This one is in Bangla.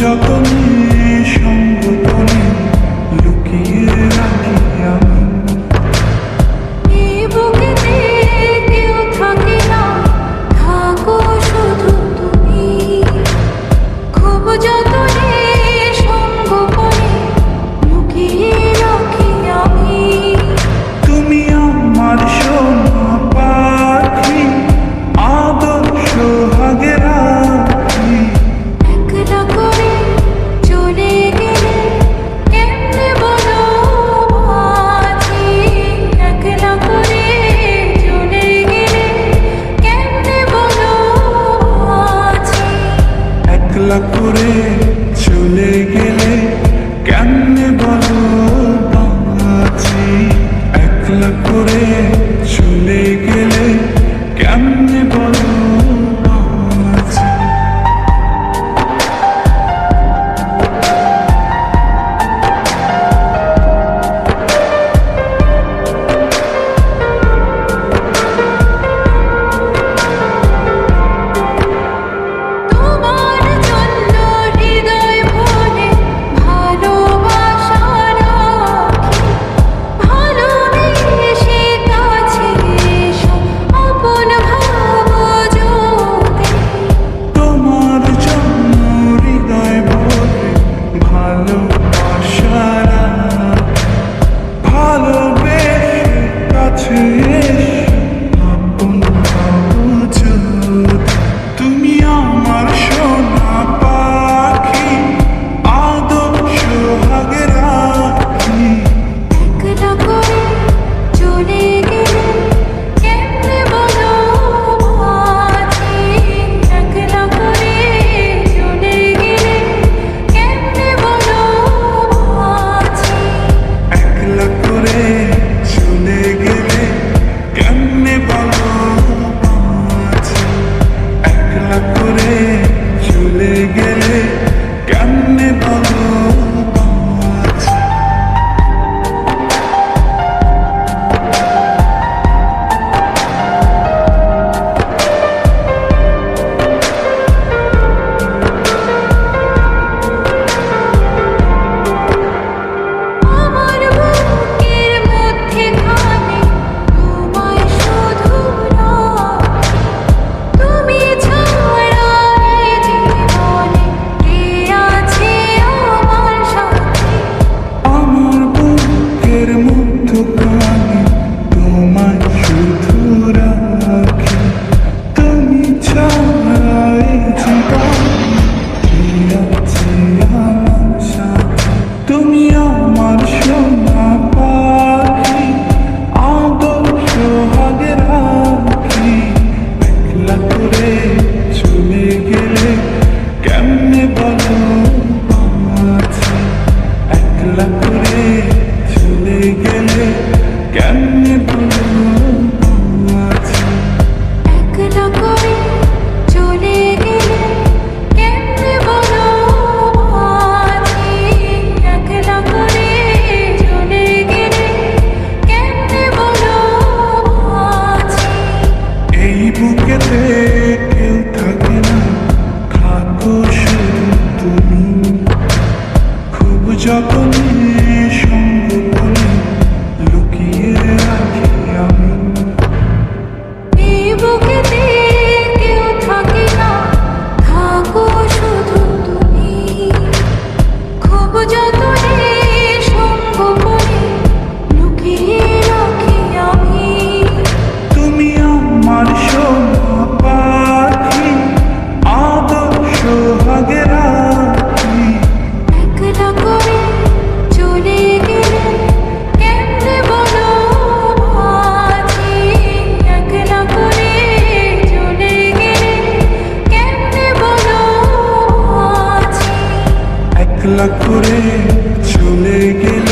যতনে করে চলে পাগলা করে চলে গেলে কেমনে বলব 你一生。একলা করে চলে গেল